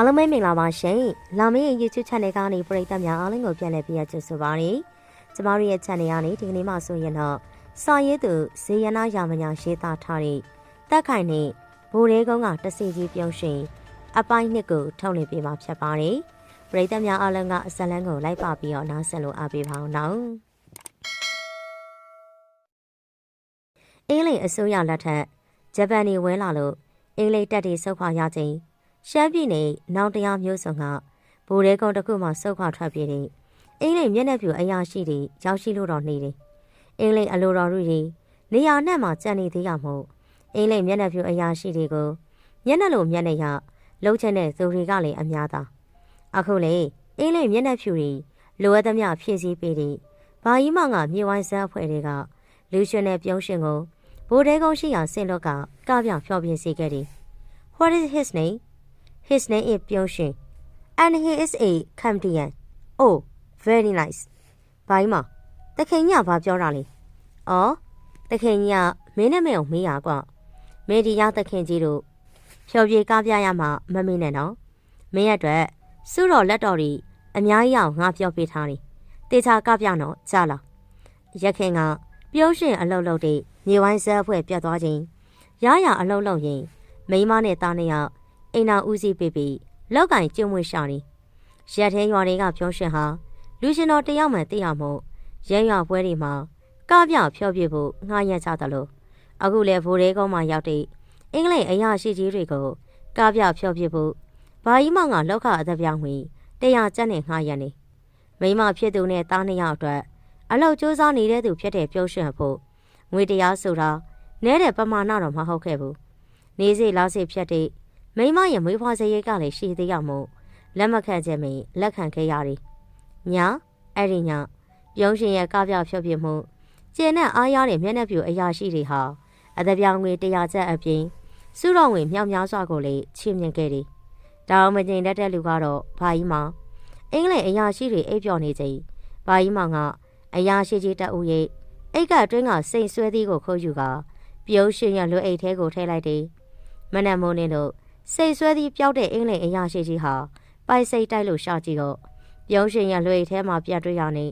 အားလုံးပဲမင်္ဂလာပါရှင်။လာမင်းရဲ့ YouTube channel ကနေပရိသတ်များအားလုံးကိုပြန်လည်ပြီးရကြဆိုပါရစေ။ကျမတို့ရဲ့ channel ကနေဒီကနေ့မှဆိုရင်တော့စာရေးသူဇေယနာရာမညာရေးသားထားတဲ့တက်ခိုင်နဲ့ဘိုးရဲကုန်းကတစီကြီးပြုံးရှင်အပိုင်းနှစ်ကိုထုတ်လွှင့်ပေးမှာဖြစ်ပါတယ်။ပရိသတ်များအားလုံးကအစလန်းကိုလိုက်ပါပြီးတော့နားဆင်လို့အားပေးပါအောင်နော်။အင်္ဂလိပ်အစိုးရလက်ထက်ဂျပန်နေဝင်လာလို့အင်္ဂလိပ်တပ်တွေဆုတ်ခွာရခြင်း ရှမ်းပြည်နယ်နောင်တရားမျိုးစုံကဗိုလ်ရဲကုန်းတစ်ခုမှစုတ်ခွာထွက်ပြေးတဲ့အင်္ဂလိပ်မျက်နှာပြူအရာရှိတွေရောက်ရှိလို့တော့နေတယ်။အင်္ဂလိပ်အလိုတော်တွေနေရာနဲ့မှကြံနေသေးရမို့အင်္ဂလိပ်မျက်နှာပြူအရာရှိတွေကိုမျက်နှာလိုမျက်နှာရလှုပ်ချင်တဲ့သူတွေကလည်းအများသားအခုလေအင်္ဂလိပ်မျက်နှာပြူတွေလိုအပ်သမျှဖြည့်ဆည်းပေးတဲ့ဘာကြီးမောင်ကမြေဝိုင်းဆန်းအဖွဲ့တွေကလူရှင်နဲ့ပြုံးရှင်ကိုဗိုလ်တဲကုန်းရှိရာဆင်လောက်ကကပြောင်ဖျော်ပြစေခဲ့တယ်။ What is his name? His name is Byung-shin and he is a Canadian. Oh, very nice. ဘာကြီးမတခင်ညဘာပြောတာလဲ။အော်တခင်ညမင်းနဲ့မဲကိုမေးရကွ။မေဒီယာတခင်ကြီးတို့ဖြော်ပြေကားပြရမှာမမေ့နဲ့နော်။မင်းရဲ့အတွက်စုတော်လက်တော်တွေအများကြီးအောင်ငါပြောပေးထားတယ်။တေချာကားပြတော့ကြားလား။ရခင်ကပြုံးရှင်အလုတ်လုတ်တဲ့မြေဝိုင်းဇက်အဖွဲ့ပြတ်သွားခြင်းရရအလုတ်လုတ်ရင်မိန်းမနဲ့သားနှစ်ယောက် အိမ်နာဦးစီးပေးပြီးလောက်ကင်ကျွံ့ဝှရှာနေရက်ထဲရွာတွေကဖြောရှင်ဟာလူရှင်တော်တယောက်မှသိရမို့ရဲရွာပွဲတွေမှာကပြဖြောပြဖို့ငှားရကြသလိုအခုလေဗိုလ်ရဲကုန်းမှာရောက်တဲ့အင်္ဂလိပ်အရာရှိကြီးတွေကိုကပြဖြောပြဖို့ဘာကြီးမောင်ကလောက်ခအသက်ပြောင်းဝင်တရားကျက်နဲ့ငှားရနေမိမဖြစ်သူနဲ့သားနှစ်ယောက်အတွက်အလောက်စူးစမ်းနေတဲ့သူဖြစ်တဲ့ပြုံးရှင်ဖို့ငွေတရားဆိုတာနဲတဲ့ပမာဏတော့မဟုတ်ခဲ့ဘူးနေစိလားစိဖြတ်တဲ့ မိမရဲ့မွေးဖွားစရိတ်ကလည်းရှိသေးရမို့လက်မခံချက်မင်းလက်ခံခဲ့ရတယ်။ညာအဲ့ဒီညပြုံးရှင်ရဲ့ကားပြဖြုတ်ပြမှုကျင်းနဲ့အားရတဲ့မျက်နှာပြူအရာရှိတွေဟာအသက်ပြောင်းငွေတရားချက်အပြင်စုတော်ဝင်မြောက်များစွာကိုလည်းချီးမြှင့်ခဲ့တယ်။ဒါအောင်မကျင်တတ်တဲ့လူကတော့ဘာကြီးမောင်အင်္ဂလိပ်အရာရှိတွေအိပ်ပျော်နေချိန်ဘာကြီးမောင်ကအရာရှိကြီးတက်ဦးရဲ့အိတ်ကအတွင်းကစိန်ဆွဲသီးကိုခိုးယူကပြုံးရှင်ရလွတ်အိတ်ထဲကိုထည့်လိုက်တယ်။မနက်မိုးနေလို့ စိတ်ဆွဲသည့်ပျောက်တဲ့အင်္ဂလိပ်အရာရှိကြီးဟာပိုက်စိတ်တိုက်လို့ရှာကြည့်တော့ပြုံးရှင်ရလွေထဲမှာပြတ်တွေ့ရနေ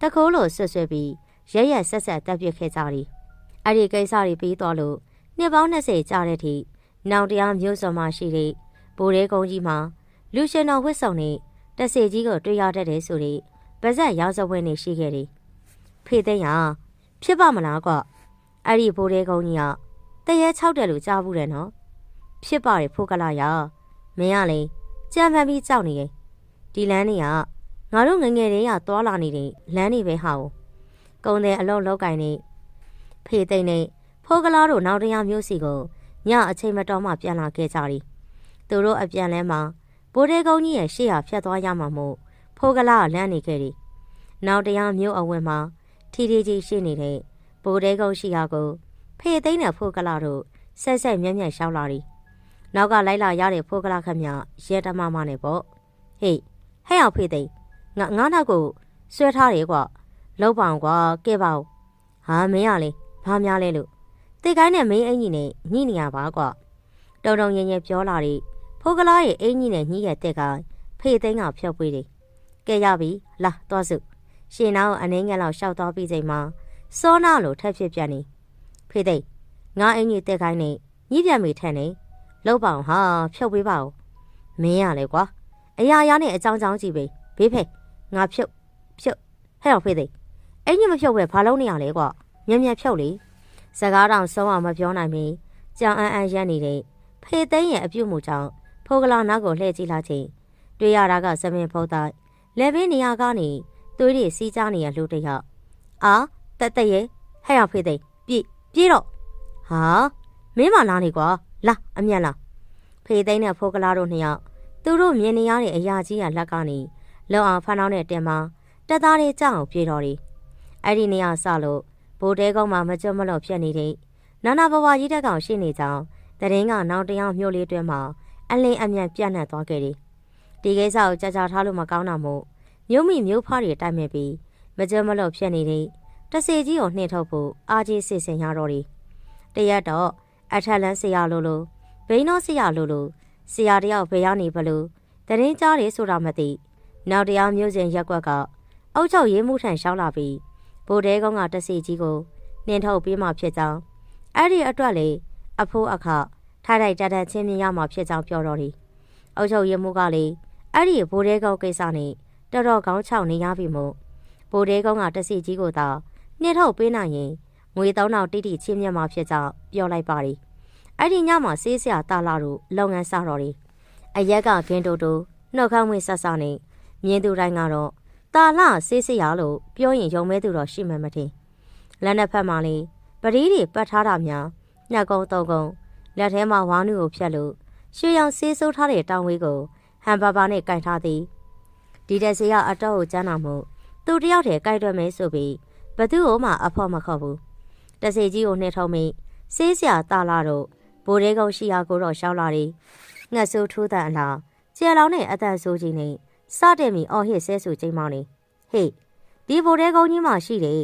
တခိုးလို့ဆွဆွပြီးရရက်ဆက်ဆက်တက်ပြစ်ခဲ့ကြသည်အဲ့ဒီကိစ္စတွေပြီးသွားလို့နှစ်ပေါင်း20ကြာတဲ့အထိနောင်တရားမျိုးစုံမှရှိတဲ့ဗိုလ်ရဲကုန်းကြီးမှာလူရှင်တော်ဝစ်ဆောင်နဲ့တဆေကြီးကိုတွေ့ရတတ်တယ်ဆိုတဲ့ဗဇက်ရောက်စပွဲနေရှိခဲ့တယ်ဖေသိန်းဟာဖြစ်ပါမလားကွအဲ့ဒီဗိုလ်ရဲကုန်းကြီးကတရေ၆တယ်လို့ကြားဘူးတယ်နော် ဖြစ်ပါတယ်ဖိုးကလာရမင်းကလေကြံဖန်ပြီးကြောက်နေရဲ့ဒီလမ်းတွေကငါတို့ငငယ်တွေကသွားလာနေတဲ့လမ်းတွေပဲဟာကိုကုံတဲ့အလုံးလောက်ကင်နေဖေသိမ့်နေဖိုးကလာတို့နောက်တရားမျိုးစီကိုညအချိန်မတော်မှပြန်လာခဲ့ကြသည်သူတို့အပြန်လဲမှာဘိုးတဲကုန်းကြီးရဲ့ရှေ့ဟာဖြတ်သွားရမှာမို့ဖိုးကလာကလမ်းနေခဲ့သည်နောက်တရားမျိုးအဝင်မှာထီထီကြီးရှိနေတဲ့ဘိုးတဲကုန်းရှိရာကိုဖေသိမ့်တဲ့ဖိုးကလာတို့ဆက်ဆက်မြက်မြက်ရှောက်လာသည် နောက်ကလိုက်လာရတဲ့ဖိုးကလာခမရဲတမမနဲ့ပေါ့ဟေးဟဲ့အောင်ဖေးသိငါငါနောက်ကိုဆွဲထားတယ်ကွာလောက်ပါအောင်ကွာကဲပါဦးဟာမင်းရလေဘာများလဲလို့တေကိုင်းနဲ့မင်းအင်ကြီးနဲ့ညှိနေရပါကွာတုံတုံရင်ရင်ပြောလာတဲ့ဖိုးကလာရဲ့အင်ကြီးနဲ့ညှိရဲ့တက်ကိုင်းဖေးသိန်းကဖြောက်ပေးတယ်ကဲရပြီလာသွားစုရှင်နာကိုအနှင်းငယ်လောက်ရှောက်သွားပြီးချိန်မှာစောနာလိုထက်ဖြစ်ပြန်နေဖေးသိန်းငါအင်ကြီးတက်ကိုင်းနဲ့ညှိပြန်မိထန်နေ လောက်ပါအောင်ဟာဖြုတ်ပေးပါဦးမင်းရလေကွာအရာရာနဲ့အကြောင်းကြောင်းကြည့်ပေးဘေးဖေငါဖြုတ်ဖြုတ်ဟဲ့တော့ဖေးသိအဲ့ညမဖြုတ်ပဲဘာလုပ်နေရလဲကွာမြက်မြက်ဖြုတ်လေစကားတောင်ဆုံးအောင်မပြောနိုင်မီကြောင်အန်းအန်းရက်နေတဲ့ဖေသိန်းရဲ့အပြုတ်မှုကြောင့်ဖိုးကလာနောက်ကိုလှည့်ကြည့်လာချိန်တွေ့ရတာကသမင်ဖုတ်တိုင်းလက်ဘင်းနေရာကနေသွေးတွေစီးကြနေရလူတယောက်အာတက်တက်ရဲ့ဟဲ့ရဖေသိန်းပြေးပြေးတော့ဟာမင်းမလာနေကွာလာအမျက်လာ ဖေသိန်းနဲ့ဖိုးကလာတို့နှစ်ယောက်သူတို့မြင်နေရတဲ့အရာကြီးကလက်ကနေလုံအောင်ဖန်အောင်နဲ့တင်မတက်သားလေးကြောက်အောင်ပြေတော်တယ်အဲ့ဒီနေရာဆလို့ဘိုးတဲကုန်းမှာမကြွမလို့ဖြစ်နေတဲ့နာနာဘဝကြီးတက်ကောင်ရှိနေကြောင်းတရင်ကနောက်တယောက်မျိုးလေးတွဲမှာအလင်းအမြန်ပြန့်နှံ့သွားခဲ့တယ်ဒီကိစ္စကိုကြာကြာထားလို့မကောင်းတာမို့မြို့မိမြို့ဖားတွေတိုက်မဲ့ပြီးမကြွမလို့ဖြစ်နေတဲ့တစေကြီးကိုနှင်ထုတ်ဖို့အာကြီးစစ်စင်ရတော့တယ်တရက်တော့အထက်လန်းဆရာလိုလို ဘိန်းတော်ဆရာလိုလိုဆရာတယောက်ဘယ်ရောက်နေဘလို့တရင်ကြားတယ်ဆိုတာမသိနောက်တရားမျိုးစဉ်ရက်ကွက်ကအုတ်ချုပ်ရေးမှုထန်ရှောင်းလာပြီးဗိုလ်တဲကုန်းကတစီကြီးကိုနှင်ထုတ်ပေးမှဖြစ်ကြောင်းအဲ့ဒီအတွက်လေအဖိုးအခထိုက်ထိုက်တတ်တတ်ချင်းမြင်ရမှာဖြစ်ကြောင်းပြောတော်တယ်အုတ်ချုပ်ရေးမှုကလေအဲ့ဒီဗိုလ်တဲကုန်းကိစ္စနဲ့တော်တော်ကောင်းချောင်းနေရပြီမို့ဗိုလ်တဲကုန်းကတစီကြီးကိုသာနှင်ထုတ်ပေးနိုင်ရင်ငွေ3000တိတိချင်းမြတ်မှာဖြစ်ကြောင်းပြောလိုက်ပါတယ် အဲ့ဒီညမှာဆေးဆရာတာလာတို့လုပ်ငန်းစတော်တယ်အရက်ကဂင်းတိုတိုနှုတ်ခမ်းဝင်ဆက်ဆနဲ့မြင်းသူတိုင်းကတော့တာလဆေးဆရာလို့ပြောရင်ယုံမဲသူတော့ရှိမှမထင်လက်နှစ်ဖက်မှာလေပတိတွေပတ်ထားတာများညက်ကုန်းတော့ကုန်းလက်ထဲမှာဝါးနုကိုဖြတ်လို့ရွှေရောင်ဆေးဆိုးထားတဲ့တောင်ဝေးကိုဟန်ပါပါနဲ့ကင်ထားသည်ဒီတက်စီကအတော့ကိုကျမ်းနာမှုသူတယောက်တည်းကြိုက်တွက်မယ်ဆိုပြီးဘသူ့ကိုမှအဖို့မခေါ်ဘူးတစီကြီးကိုနှိထုံးမိဆေးဆရာတာလာတော့ ဘိုးရဲကုန်းရှိရာကိုတော့ရှောက်လာတယ်ငှက်ဆိုးထိုးတဲ့အလားကျဲလောင်နဲ့အသက်ဆိုးကြီးနဲ့စတဲ့မီအော်ဟစ်ဆဲဆူချိန်မောင်းနေဟေ့ဒီဘိုတဲကုန်းကြီးမှရှိတယ်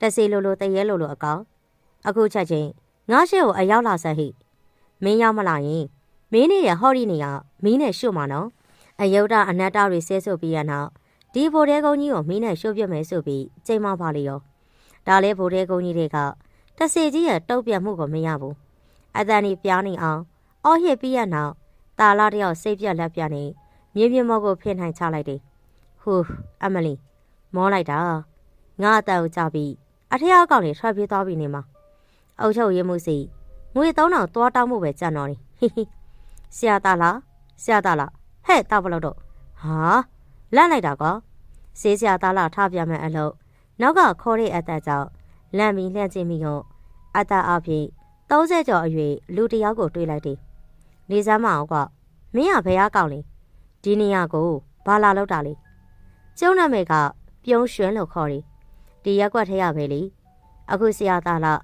တစီလိုလိုတရဲလိုလိုအကောင်အခုချက်ချင်းငါရှေ့ကိုအရောက်လာဆက်ဟိမင်းရောက်မလာရင်မင်းနေတဲ့ဟော်ရီနေကမင်းနဲ့ရှုတ်မှာနော်အယုဒ္ဓအနတ္တတွေဆဲဆူပြီးရနောက်ဒီဘိုတဲကုန်းကြီးကိုမင်းနဲ့ရှုတ်ပြမယ်ဆိုပြီးချိန်မောင်းပါလေရောဒါလဲဘိုတဲကုန်းကြီးတွေကတစီကြီးရဲ့တုတ်ပြတ်မှုကိုမရဘူး အတန်ဒီပြားနေအောင်အော်ဟစ်ပြီးရနောက်တာလာတယောက်စိတ်ပြက်လက်ပြနေမြေပြင်မော်ကိုဖင်ထိုင်ချလိုက်တယ်။ဟူအမလီမောလိုက်တာငါအတန်ကိုကြပြီးအထက်အကောင်တွေထွက်ပြေးသွားပြီနေမှာအုတ်ချုပ်ရေးမှုစီငွေ3000သွားတောင်းမှုပဲကြံတော့နေဟိဟိဆရာသားလားဆရာသားလားဟဲ့တောက်ဘလို့တော့ဟာလန့်လိုက်တာကွာဆေးဆရာသားလားထားပြမယ်အလုပ်နောက်ကခေါ်တဲ့အသက်ကြောင့်လန့်ပြီးလှန့်ချင်းမိတော့အသက်အဖြစ် 30ကျော်အရွယ်လူတယောက်ကိုတွေ့လိုက်တယ်နေစမ်းမအောင်ကမင်းကဘယ်အကောင်လဲဒီနေရာကိုဘာလာလောက်တာလဲကျုံနာမေကပြုံးရွှင်လို့ခေါ်တယ်ဒီရက်ကွက်ထဲရပဲလေအခုဆရာသားလာ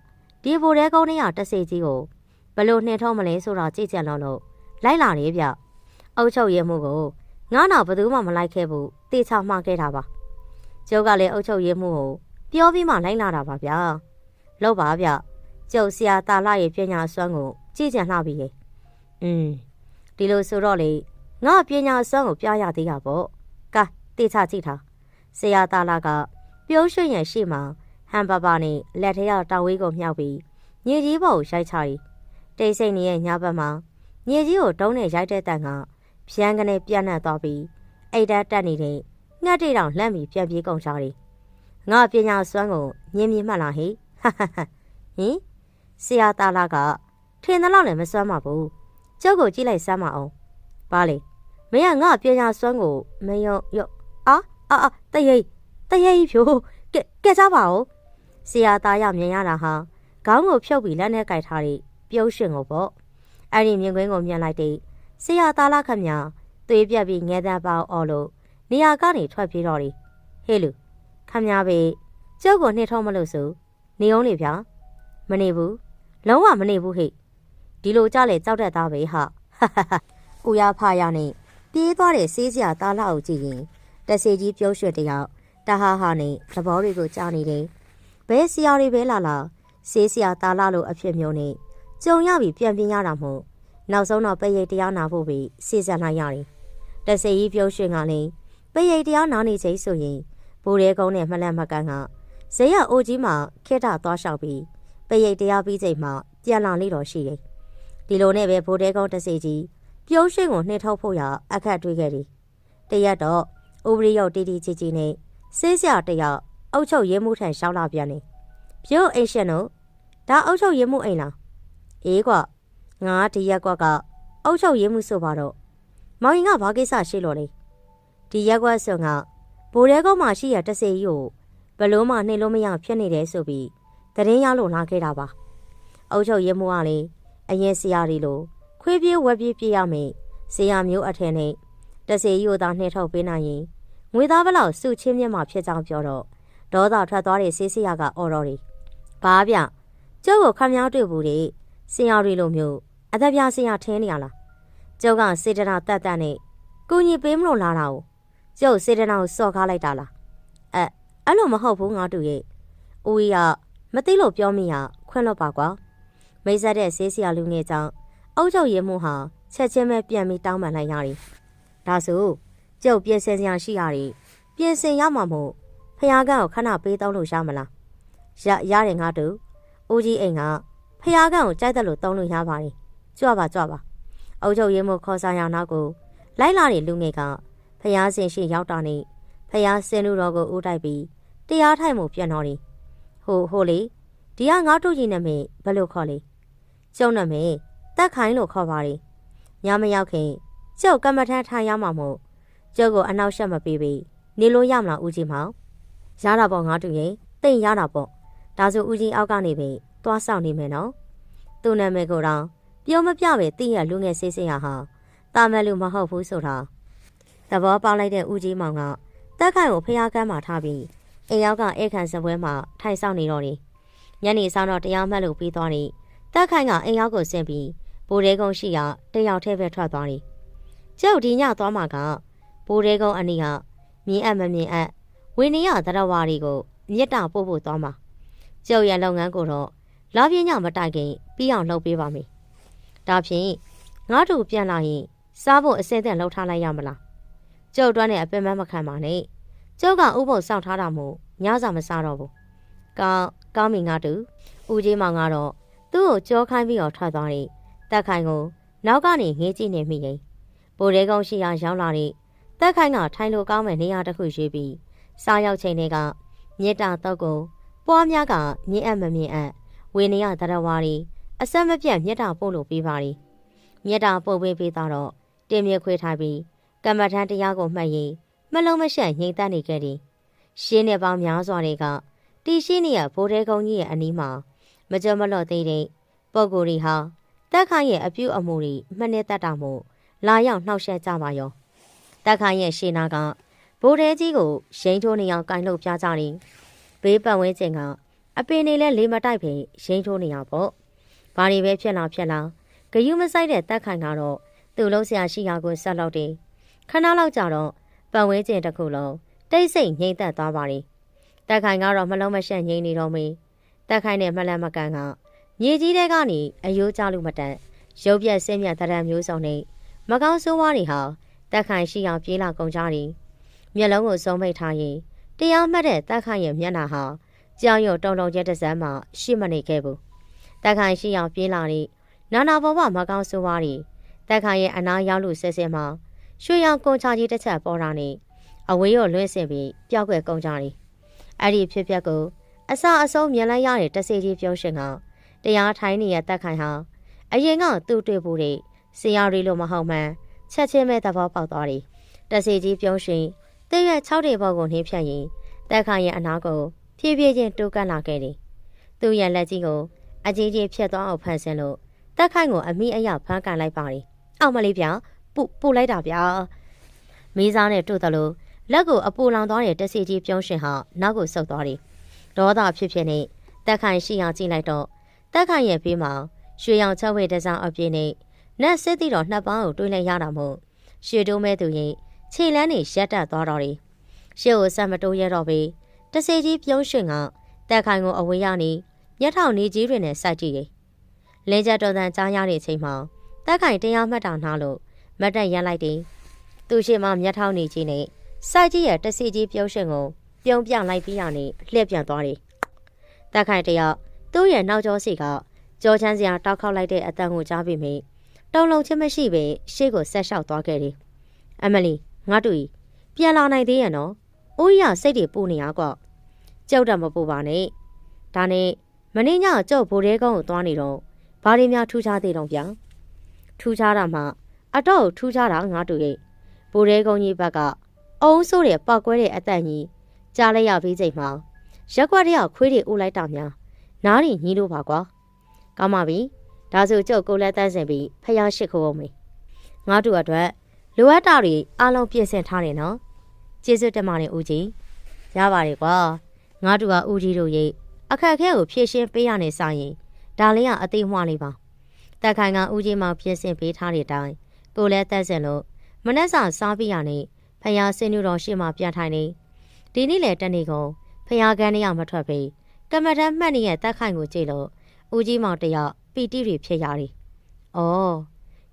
ဒီဘိုတဲကုန်းထဲကတဆေကြီးကိုဘလို့နှင်ထုံးမလဲဆိုတော့ကြည့်ကြလုံးလို့လိုက်လာနေဗျအုတ်ချုပ်ရဲမှုကိုငါတော့ဘယ်သူမှမလိုက်ခဲ့ဘူးတေချာမှားခဲ့တာပါကျုပ်ကလည်းအုတ်ချုပ်ရဲမှုကိုပြောပြီးမှလိုက်လာတာပါဗျာလောက်ပါဗျ ကျုပ်ဆရာတာလာရဲ့ပညာစွမ်းကိုကြည့်ကြလှပြီလေอืมဒီလိုဆိုတော့လေငါပညာစွမ်းကိုပြရသေးတာပေါ့ကဲတေချကြည့်ထားဆရာတာလာကပြုံးရွှင်ရရှိမှဟန်ပါပါနဲ့လက်ထဲရောက်တောင်ဝေးကိုမြှောက်ပြီးမြေကြီးပေါ်ကိုရိုက်ချရီတိတ်ဆိတ်နေတဲ့ညဘက်မှာမြေကြီးကိုတုံးနဲ့ရိုက်တဲ့တန်ကဖြန်းကနေပြန့်နှံ့သွားပြီးအိတ်ဓာတ်တက်နေတဲ့ငှက်တိတောင်လှမ်းပြီးပြန်ပြေးကုန်ကြရီငါပညာစွမ်းကိုညင်းမြမှတ်လာဟိဟဟဟဟင် ဆရာတာလာကထင်သလောက်လည်းမစွမ်းပါဘူးကျုပ်ကိုကြည့်လိုက်စမ်းမအောင်ပါလေမင်းကငါပညာစွမ်းကိုမယုံယုံအာအာအာတရိပ်တရိပ်ဖြိုးကဲကဲကြပါဦးဆရာသားရမြင်ရတာဟာခေါင်းကိုဖြုတ်ပြီးလက်နဲ့ကြိုက်ထားတဲ့ပြုံးရှင်ကိုပေါ့အဲ့ဒီမြင်ကွင်းကိုမြင်လိုက်တဲ့ဆရာသားလာခမညာသွေးပြက်ပြီးငဲတန်းပေါအော်လို့နေရာကနေထွက်ပြေးတော့တယ်ဟေးလူခမညာပဲကျုပ်ကိုနှိထုံးမလို့ဆိုနေအောင်လေဗျာမနေဘူး လုံးဝမနေဘူးဟဲ့ဒီလိုကြလေကြောက်တတ်သားပဲဟာဦးရဖရနဲ့ပြေးသွားတဲ့ဆေးစရာသားလောက်ကြည့်ရင်တဆေကြီးပြုံးရွှေတယောက်တဟာဟာနဲ့သဘောတွေကိုကြားနေတယ်ဘဲဆရာတွေပဲလာလာဆေးစရာသားလာလို့အဖြစ်မျိုးနဲ့ကြုံရပြီပြန်ပြင်းရတာမို့နောက်ဆုံးတော့ပရိတ်တရားနာဖို့ပဲစီစဉ်လိုက်ရတယ်တဆေကြီးပြုံးရွှေကလည်းပရိတ်တရားနာနေချိန်ဆိုရင်ဘူရဲကုန်းနဲ့မလန့်မကန်ကဇေယအိုကြီးမှာခိတ္တသွားလျှောက်ပြီး ပရိတ်တရားပြီးချိန်မှပြန်လာလိတော့ရှိတယ်ဒီလိုနဲ့ပဲဗိုလ်တဲကုန်းတဆေကြီးပြုံးရှိကိုနှိထုတ်ဖို့ရအခက်တွေ့ခဲ့တယ်တရက်တော့ဥပရိယုတ်တီတီချီချီနဲ့ဆေးစရာတယောက်အုတ်ချုပ်ရဲမှုထန်ရှောင်းလာပြန်နေပြုံးအိမ်ရှင်တို့ဒါအုတ်ချုပ်ရဲမှုအိမ်လားအေးကွာငါဒီရက်ကွက်ကအုတ်ချုပ်ရဲမှုဆိုပါတော့မောင်ရင်ကဘာကိစ္စရှိလို့လဲဒီရက်ကွက်ဆိုကဘိုးရဲကုန်းမှာရှိရတဆေကြီးကိုဘလို့မှနှိလို့မရဖြစ်နေတယ်ဆိုပြီး တရင်ရလို့လာခဲ့တာပါအုတ်ချုပ်ရဲမှုကလည်းအရင်ဆရာတွေလိုခွေးပြေးဝက်ပြေးပြေးရမယ်ဆရာမျိုးအထက်နဲ့တဆေရီကိုသာနှိထုတ်ပေးနိုင်ရင်ငွေသားဘလောက်စုချင်းမြတ်မှာဖြစ်ကြောင်းပြောတော့ဒေါသထွက်သွားတဲ့ဆေးဆရာကအော်တော်တယ်ဘာဗျကျုပ်ကိုခမောင်းတွေ့ဘူးတဲ့ဆရာတွေလိုမျိုးအသက်ပြဆရာထင်းနေရလားကျုပ်ကစေတနာတတ်တတ်နဲ့ကုညီပေးမလို့လာတာကိုကျုပ်စေတနာကိုစော့ကားလိုက်တာလားအဲအဲ့လိုမဟုတ်ဘူးငါတူရဲ့ဦးကြီးက မသိလို့ပြောမိရခွင့်လွတ်ပါကွာမိတ်ဆက်တဲ့ဆေးဆရာလူငယ်ကြောင့်အုတ်ချုပ်ရည်မှုဟာချက်ချင်းပဲပြန်ပြီးတောင်းပန်လိုက်ရတယ်။ဒါဒါဆိုကျုပ်ပြင်ဆင်စရာရှိရတယ်ပြင်ဆင်ရမှာမို့ဖះကကိုခဏပေးတော့လို့ရမလားရရတယ်ငါတို့ဦးကြီးအိမ်ကဖះကကိုကြိုက်တယ်လို့တောင်းလို့ရပါတယ်ကြွပါကြွပါအုတ်ချုပ်ရဲမို့ခေါ်စားရနောက်ကိုလိုက်လာတဲ့လူငယ်ကဖះစင်ရှိရောက်တာနဲ့ဖះစင်လူတော်ကိုဦးတိုက်ပြီးတရားထိုင်မှုပြန်တော်တယ် ဟိုဟိုလေဒီကငါတို့ကြီးနာမည်ဘယ်လိုခေါ်လဲကျုံနာမည်တက်ခိုင်းလို့ခေါ်ပါတယ်ညမရောက်ခင်ကျုပ်ကမ္မထမ်းထိုင်ရမှာမို့ကျုပ်ကိုအနောက်ရှက်မပေးပြီနေလို့ရမလားဦးကြီးမောင်ရတာပေါ့ငါတို့ရဲ့တိတ်ရတာပေါ့ဒါဆိုဦးကြီးအောက်ကနေပြီသွားဆောင်နေမယ်နော်သူ့နာမည်ကိုတော့ပြောမပြပဲတင့်ရလူငယ်ဆေးဆေးရဟာတာမန်လူမဟုတ်ဘူးဆိုတာသဘောပေါက်လိုက်တဲ့ဦးကြီးမောင်ကတက်ခိုင်ကိုဖျားကမ်းမှာထားပြီး အိမ်ရောက်ကဧကန်စပွဲမှာထိုင်ဆောင်နေတော့တယ်ညနေဆောင်တော့တရားမှတ်လို့ပြီးသွားတယ်တက်ခိုင်ကအိမ်ရောက်ကိုဆင်းပြီးဘိုးရဲကုန်းရှိကတယောက်ထဲပဲထွက်သွားတယ်ကျုပ်ဒီညသွားမှာကဘိုးရဲကုန်းအနီးကမြင်အပ်မမြင်အပ်ဝင်းနေရသရဝါတွေကိုမြစ်တာပို့ဖို့သွားမှာကျုပ်ရဲ့လုပ်ငန်းကိုတော့လာပြင်းညမတိုင်ခင်ပြီးအောင်လုပ်ပေးပါမယ်ဒါဖြင့်ငါတို့ပြန်လာရင်စားဖို့အစင်းသက်လှုပ်ထားလိုက်ရမလားကျုပ်တွန်းနဲ့အပင်မမခံပါနဲ့ ကျုပ်ကဥပုပ်စောင့်ထားတာမို့ညစာမစားတော့ဘူးကောင်းကောင်းပြီငါတူဦးကြီးမောင်ကတော့သူ့ကိုကြောခိုင်းပြီးတော့ထွက်သွားတယ်တက်ခိုင်ကိုနောက်ကနေငေးကြည့်နေမိရင်ဘိုးရဲကုန်းရှိရာရောက်လာတဲ့တက်ခိုင်ကထိုင်လိုကောင်းမဲ့နေရာတစ်ခုရွေးပြီးစားရောက်ချိန်တွေကမြေတာတော့ကိုပွားများကမြင်အပ်မမြင်အပ်ဝေနေရတရဝါရီအဆက်မပြတ်မြတ်တာပို့လို့ပြီးပါရီမြတ်တာပို့ပေးပြီးတော့တင်မြခွေးထားပြီးကမ္မထန်တရားကိုမှတ်ရင် မလုံးမရှက်ငြိမ်သက်နေခဲ့တယ်ရှင်းနေပေါင်းများစွာတွေကတီရှိနေရဘိုးတဲကုန်းကြီးရဲ့အနီးမှာမကြမလော့သေးတဲ့ပုံကိုယ်တွေဟာတက်ခိုင်ရဲ့အပြုအမူတွေမှတ်နေတတ်တာမို့လာရောက်နှောက်ယှက်ကြပါရောတက်ခိုင်ရဲ့ရှေနာကဘိုးတဲကြီးကိုရိန်ထိုးနေအောင်ကင်လို့ပြကြတယ်ဘေးပတ်ဝန်းကျင်ကအပင်တွေလည်းလေးမတိုက်ပဲရိန်ထိုးနေရပေါ့ဘာတွေပဲဖြစ်လာဖြစ်လာဂယုမဆိုင်တဲ့တက်ခိုင်ကတော့သူ့လုံးဆရာရှိရာကိုဆက်လောက်တယ်ခဏလောက်ကြာတော့ ပတ်ဝန်းကျင်တစ်ခုလုံးတိတ်ဆိတ်ငြိမ်သက်သွားပါလေတက်ခိုင်ကတော့မလုံးမရှက်ငြိမ်နေတော့မေးတက်ခိုင်နဲ့မလန့်မကန်ကမြေကြီးတဲကနေအယိုးကြလို့မတန်ရုပ်ပြက်ဆင်းမြတ်တရံမျိုးစုံနဲ့မကောင်းဆိုးဝါးတွေဟာတက်ခိုင်ရှိအောင်ပြေးလာကုန်ကြတယ်မျက်လုံးကိုစုံမိတ်ထားရင်တရားမှတ်တဲ့တက်ခိုင်ရဲ့မျက်နှာဟာကြောင်ရုံတုံတုံကျဲတစမ်းမှရှိမနေခဲ့ဘူးတက်ခိုင်ရှိအောင်ပြေးလာတဲ့နာနာဘဝမကောင်းဆိုးဝါးတွေတက်ခိုင်ရဲ့အနာရောက်လို့ဆဲဆဲမှာ ရွှေရောင်ကုန်ချကြီးတစ်ချက်ပေါ်တာနဲ့အဝေးရောလွှင့်စင်ပြီးပျောက်ွယ်ကုန်ကြတယ်အဲ့ဒီဖြစ်ပျက်ကိုအစအဆုံးမြင်လိုက်ရတဲ့တစေကြီးပြုံးရှင်ကတရားထိုင်းနေရတက်ခိုင်ဟာအရင်ကသူ့တွေ့ဖို့တဲ့ဆရာရီလိုမဟုတ်မှန်ချက်ချင်းပဲသဘောပေါက်သွားတယ်တစေကြီးပြုံးရှင်တည့်ရွက်6တေဘောကိုနှင်းဖြတ်ရင်တက်ခိုင်ရဲ့အနာကိုဖြည်းဖြည်းချင်းတိုးကပ်လာခဲ့တယ်သူ့ရဲ့လက်ကြီးကိုအကြီးကြီးဖြတ်သွားအောင်ဖန်ဆင်းလို့တက်ခိုင်ကိုအမိအယဖမ်းကန်လိုက်ပါတယ်အောင်မလေးဗျာ ပူပူလိုက်တာဗျာမီးစားနဲ့တို့တယ်လို့လက်ကိုအပူလောင်သွားတဲ့တစီကြီးပြုံးရှင်ဟာနောက်ကိုဆုတ်သွားတယ်ဒေါသဖြစ်ဖြစ်နဲ့တက်ခိုင်ရှိအောင်ကြည့်လိုက်တော့တက်ခိုင်ရဲ့ဘေးမှာရွှေရောင်ချက်ဝဲတစားအပြင်းနဲ့နတ်စစ်တီတော်နှစ်ပန်းကိုတွေးလိုက်ရတာမို့ရွှေတိုးမဲသူရင်ခြေလန်းနေရက်တက်သွားတော့တယ်ရှေ့ကိုဆက်မတိုးရတော့ပေတစီကြီးပြုံးရှင်ကတက်ခိုင်ကိုအဝေးရနေမျက်ထောင်နေကြီးတွေနဲ့စိုက်ကြည့်တယ်လင်းကြတော်တန်ကြားရတဲ့အချိန်မှာတက်ခိုင်တရားမှတ်တာနှားလို့ မတ်တက်ရန်လိုက်တယ်သူရှိမှမျက်ထောင်နေကြီးနဲ့စိုက်ကြီးရဲ့တစီကြီးပြုံးရှင်ကိုပြုံးပြလိုက်ပြီးရနေလှည့်ပြန်သွားတယ်တက်ခိုင်တယောက်သူ့ရဲ့နောက်ကျောစီကကြောချမ်းစရာတောက်ခောက်လိုက်တဲ့အတန်ကိုကြားပြီးမိတုံလုံးချင်းမရှိပဲရှေ့ကိုဆက်လျှောက်သွားခဲ့တယ်အမလီငါတူကြီးပြန်လာနိုင်သေးရဲ့နော်အိုးရစိတ်တွေပူနေရကော့ကြောက်တယ်မပူပါနဲ့ဒါနဲ့မင်းညကြောက်ဘိုးတဲကောင်းကိုသွားနေတော့ဘာတွေများထူးခြားသေးတော့ဗျာထူးခြားတာမှ အတော့ထူးခြားတာငါတူရဲ့ဘိုးတဲကောင်းကြီးဘက်ကအုံးဆိုးတဲ့ပောက်ကွဲတဲ့အတန်ကြီးကြားလိုက်ရပြီးချိန်မှာရက်ွက်တယောက်ခွေးတွေအိုးလိုက်တာများနားရီညီးလို့ပါကွာကောင်းပါပြီဒါဆိုကျုပ်ကိုလက်တန်းစင်ပြီးဖျားရှိခိုးအောင်မေငါတို့အတွက်လိုအပ်တာတွေအားလုံးပြင်ဆင်ထားတယ်နော်ကျေးဇူးတင်ပါတယ်ဦးကြီးရပါတယ်ကွာငါတို့ကဦးကြီးတို့ရဲ့အခက်အခဲကိုဖြေရှင်းပေးရနေဆိုင်ရင်ဒါလေးကအသေးမွှလေးပါတက်ခိုင်ကဦးကြီးမောင်ပြင်ဆင်ပေးထားတဲ့အတိုင်း ကိုလည်းတက်စင်လို့မနှက်စာစားပြီးရနေဖျားစင်းညူတော်ရှေ့မှာပြန်ထိုင်နေဒီနေ့လေတနေ့ကုန်ဖျားကန်းနေရမထွက်ပေကမ္မထမ်းမှတ်နေတဲ့တက်ခိုင်ကိုကြည့်လို့ဦးကြီးမောင်တယောက်ပီတိတွေဖြစ်ရတယ်။အော်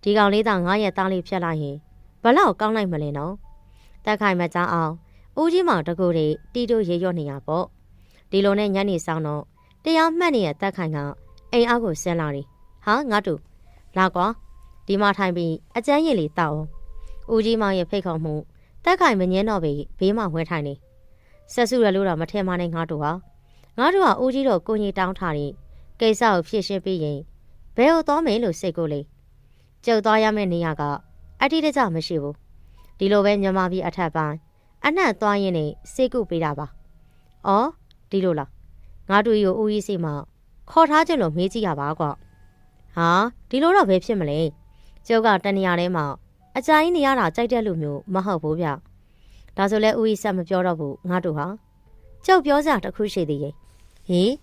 ဒီကောင်လေးသာငါရဲ့သားလေးဖြစ်လာရင်ဘလောက်ကောင်းလိုက်မလဲနော်တက်ခိုင်မကြအောင်ဦးကြီးမောင်တကူတွေတီတိုရေရွတ်နေရပေါ့ဒီလိုနဲ့ညနေဆောင်တော့တရားမှတ်နေတဲ့တက်ခိုင်ကအိမ်အောက်ကိုဆင်းလာတယ်ဟာငါတို့လာကွာ ဒီမှာထိုင်ပြီးအကျန်းရည်လေးတောက်အောင်ဦးကြီးမောင်ရဲ့ဖိတ်ခေါ်မှုတက်ခိုင်မငင်းတော့ပြီဘေးမှာဝဲထိုင်နေဆက်စုရလို့တော့မထဲမနိုင်ငါတို့ဟာငါတို့ကဦးကြီးတော့ကိုကြီးတောင်းထားတယ်ကိစ္စကိုဖြည့်ရှင်းပြီးရင်ဘယ်ကိုသွားမယ်လို့စိတ်ကိုလေကျုပ်သွားရမယ့်နေရာကအတိတကျမရှိဘူးဒီလိုပဲမြန်မာပြည်အထက်ပိုင်းအနှံ့သွားရင်းနေစိတ်ကုပေးတာပါ။အော်ဒီလိုလားငါတို့ရိုဦးကြီးစီမခေါ်ထားကြလို့မေးကြည့်ရပါကွာ။ဟာဒီလိုတော့ဘယ်ဖြစ်မလဲ။ ကျုပ်ကတနေရာထဲမှာအကြိုင်းနေရတာကြိုက်တဲ့လူမျိုးမဟုတ်ဘူးဗျ။ဒါဆိုလဲဦးကြီးဆက်မပြောတော့ဘူးငါတို့ဟာကျုပ်ပြောစရာတစ်ခုရှိသေးရဲ့။ဟေး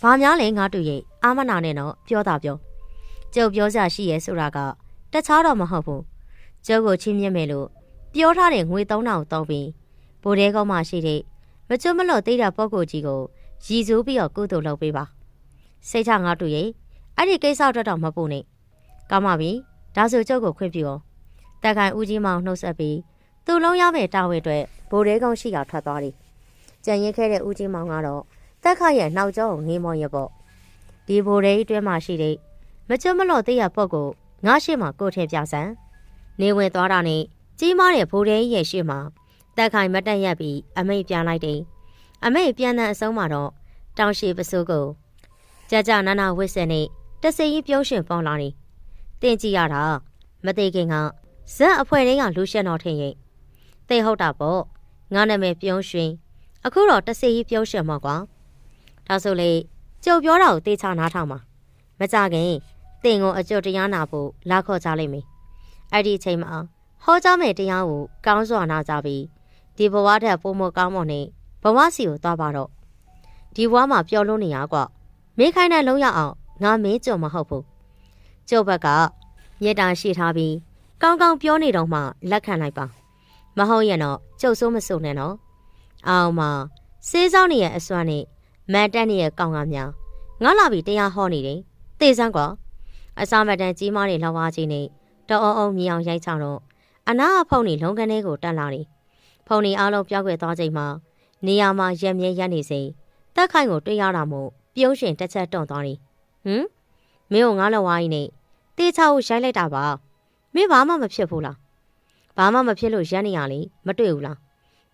ဘာများလဲငါတို့ရဲ့အာမနာနဲ့တော့ပြောတာပြော။ကျုပ်ပြောစရာရှိရဲ့ဆိုတာကတခြားတော့မဟုတ်ဘူး။ကျုပ်ကိုချင်းမြင့်မယ်လို့ပြောထားတဲ့ငွေ3000တောင်းပြီးဗိုလ်တဲကောင်းမှရှိတဲ့မကျွတ်မလို့သေးတာပုဂ္ဂိုလ်ကြီးကိုရည်စူးပြီးတော့ကုသိုလ်လုပ်ပေးပါစိတ်ချငါတို့ရဲ့အဲ့ဒီကိစ္စအတွက်တော့မပူနဲ့ကောင်းပါပြီ ဒါဆိုကျုပ်ကိုခွင့်ပြုအောင်တက်ခိုင်ဦးကြီးမောင်နှုတ်ဆက်ပြီးသူ့လုံးရမယ့်တာဝန်အတွက်ဗိုလ်တဲကောင်းရှိကထွက်သွားတယ်ကြံရင်ခဲ့တဲ့ဦးကြီးမောင်ကတော့တက်ခိုင်ရဲ့နှောက်ကျောင်းကိုငေးမောရပေါ့ဒီဗိုလ်တဲအတွင်းမှာရှိတဲ့မကျွတ်မလို့သေးရပုဂ္ဂိုလ်ငါရှိမှကိုထင်ပြဆန်းနေဝင်သွားတာနဲ့ကြီးမားတဲ့ဗိုလ်တဲရဲ့ရှေ့မှာတက်ခိုင်မတက်ရက်ပြီးအမိတ်ပြန်လိုက်တယ်။အမိတ်ပြန်တဲ့အဆုံးမှာတော့တောင်ရှိပစိုးကိုကြကြနာနာဝစ်စင်နဲ့တစိရင်ပြုံးရှင်ပေါင်းလာနေ။ တင်ကြည့်ရတာမသေးခင်ကဇက်အဖွဲတိုင်းကလူရှင်တော်ထင်ရင်သိဟုတ်တာပေါ့ငါနာမည်ပြုံးရှင်အခုတော့တစိရင်ပြုံးရှင်မော့ကွာ။ဒါဆိုလေကြုံပြောတာကိုတေချာနားထောင်ပါ။မကြခင်တင်ကိုအကျုပ်တရားနာဖို့လာခေါ်ကြလိမ့်မယ်။အဲ့ဒီအချိန်မှာဟောကြားမယ့်တရားကိုကောင်းစွာနာကြပြီးဒီဘဝထက်ပိုမိုကောင်းမွန်နေဘဝစီကိုသွားပါတော့ဒီဘဝမှာပျော်လို့နေရကွမေးခိုင်းတဲ့လုံးရအောင်ငါမင်းကြုံမဟုတ်ဘူး ကျုပ်ဘက်ကမြေတားရှိထားပြီးကောင်းကောင်းပြောနေတော့မှလက်ခံလိုက်ပါမဟုတ်ရင်တော့ကျုပ်စိုးမစုံနဲ့နော်အောင်မစေးစောင်းနေရဲ့အစွမ်းနဲ့မန်တက်နေရဲ့ကောင်းကားများငါလာပြီးတရားဟောနေတယ်သေစမ်းကွာအစာမတန်ကြီးမားနေလောက်ပါချင်းနဲ့တောအုံအုံမြေအောင်ရိုက်ချတော့အနာအဖုံနေလုံကနေကိုတက်လာတယ်ဖုန်နေအားလုံးပြောက်ွယ်သွားချိန်မှာနေရာမှာရက်မြဲရက်နေစဉ်တက်ခိုင်ကိုတွေ့ရတာမို့ပြုံးရှင်တစ်ချက်တွန့်သွားတယ်ဟမ် မင်းကိုငားလောက်ဝိုင်းနေတေးချကိုရိုက်လိုက်တာပါမင်းဘာမှမဖြစ်ဘူးလားဘာမှမဖြစ်လို့ရက်နေရလေမတွေ့ဘူးလား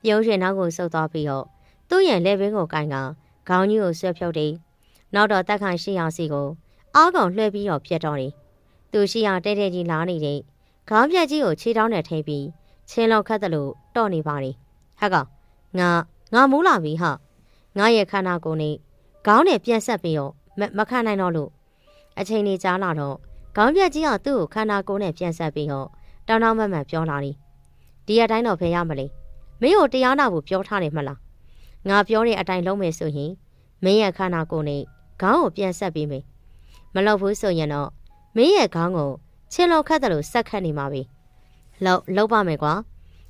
ပြုံးရှင်နောက်ကိုဆုတ်သွားပြီးတော့သူ့ရဲ့လက်ဘင်းကိုကင်ကခေါင်းကြီးကိုဆွဲဖြုတ်တယ်နောက်တော့တက်ခိုင်ရှိအောင်စီကိုအားကောင်လွှဲပြီးတော့ပြတ်တော့တယ်သူရှိအောင်တဲတဲကြီးလာနေတဲ့ခေါင်းပြက်ကြီးကိုခြေထောက်နဲ့ထိပြီးချင်းလောက်ခတ်တယ်လို့တော့နေပါလေဟက်ကငါငါမူးလာပြီဟာငါရဲ့ခန္ဓာကိုယ်နဲ့ခေါင်းနဲ့ပြန်ဆက်ပြီးတော့မခံနိုင်တော့လို့ အချိန်ကြီးကြာလာတော့ခေါင်းပြက်ကြီးကသူ့ကိုခန္ဓာကိုယ်နဲ့ပြန်ဆက်ပြီးတော့တောင်းတောင်းမမှန်ပြောလာတယ်ဒီအတိုင်းတော့ဖယ်ရမလဲမင်းကိုတရားနာဖို့ပြောထားတယ်မလားငါပြောတဲ့အတိုင်းလုံးမယ်ဆိုရင်မင်းရဲ့ခန္ဓာကိုယ်နဲ့ခေါင်းကိုပြန်ဆက်ပြီးမယ်မလုပ်ဘူးဆိုရင်တော့မင်းရဲ့ခေါင်းကိုချင်းလောက်ခတ်တယ်လို့ဆက်ခတ်နေမှာပဲလောက်လောက်ပါမယ်ကွာ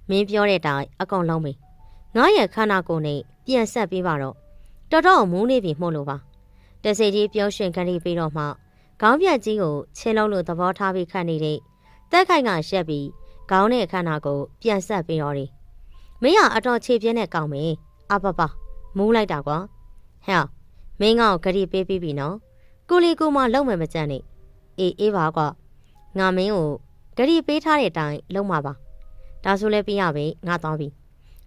မင်းပြောတဲ့အတိုင်းအကုန်လုံးပဲငါရဲ့ခန္ဓာကိုယ်နဲ့ပြန်ဆက်ပေးပါတော့တော်တော်မူးနေပြီမှုလို့ပါတစေကြီးပြောရှင်ခရီးပြီးတော့မှ ခေါင်းပြက်ကြီးကိုချင်းလုံးလို့သဘောထားပြီးခတ်နေတဲ့တက်ခိုင်ကရှက်ပြီးခေါင်းနဲ့ခန္ဓာကိုပြန်ဆက်ပြီးတော့တယ်မင်းကအတော်ခြေပြင်းနဲ့ကောင်းမယ်အပပမူးလိုက်တာကွာဟဲ့မင်းကောင်ခရီးပေးပြီးပြီနော်ကိုလီကိုမလုံမယ်မကြမ်းနဲ့အေးအေးပါကွာငါမင်းကိုဂရီပေးထားတဲ့အတိုင်းလုံးမှာပါဒါဆိုလည်းပြရပဲငါသွားပြီ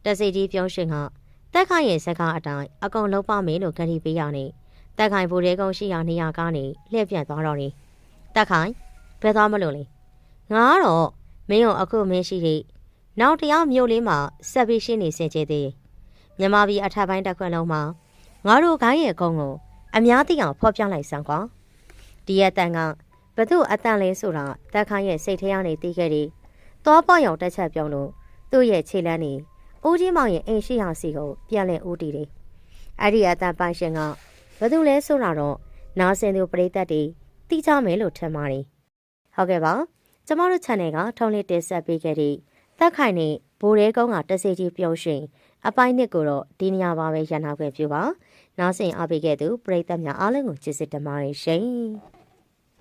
တက်စီကြီးပြုံးရှင်ကတက်ခိုင်ရဲ့စကားအတိုင်းအကုန်လုံးပါမယ်လို့ဂရီပေးရနေ တက်ခိုင်ဘူရဲကုန်းရှိရာနေရာကနေလှည့်ပြန်သွားတော့နေတက်ခိုင်ဘယ်သွားမလို့လဲငါကတော့မင်းကိုအခုမင်းရှိတဲ့နောက်တရားမြို့လေးမှာဆက်ပြီးရှင်းနေစင်ကြသေးမြန်မာပြည်အထက်ပိုင်းတစ်ခွက်လုံးမှာငါတို့ခိုင်းရဲ့ကုန်းကိုအများသိအောင်ဖော်ပြလိုက်စမ်းကွာဒီရက်တန်ကဘသူအတန်လဲဆိုတာတက်ခိုင်းရဲ့စိတ်ထဲကနေတီးခဲ့တယ်။သွားပေါရောက်တက်ချက်ပြောင်းလို့သူ့ရဲ့ခြေလမ်းနေဦးကြီးမောင်ရဲ့အိမ်ရှိအောင်စီကိုပြန်လဲဦးတည်တယ်။အဲ့ဒီအတန်ပိုင်ရှင်က ဘသူလဲဆိုတာတော့နားဆင်သူပရိသတ်တွေသိကြမယ်လို့ထင်ပါတယ်။ဟုတ်ကဲ့ပါ။ကျမတို့ channel ကထုံးလေးတင်ဆက်ပေးခဲ့တဲ့တက်ခိုင်နဲ့ဘိုးရဲကုန်းကတစေကြီးပြုံးရှင်အပိုင်းနှစ်ကိုတော့ဒီနေရာပါပဲရန်နာခွင့်ပြုပါ။နားဆင်အားပေးခဲ့သူပရိသတ်များအားလုံးကိုကျေးဇူးတင်ပါတယ်ရှင်။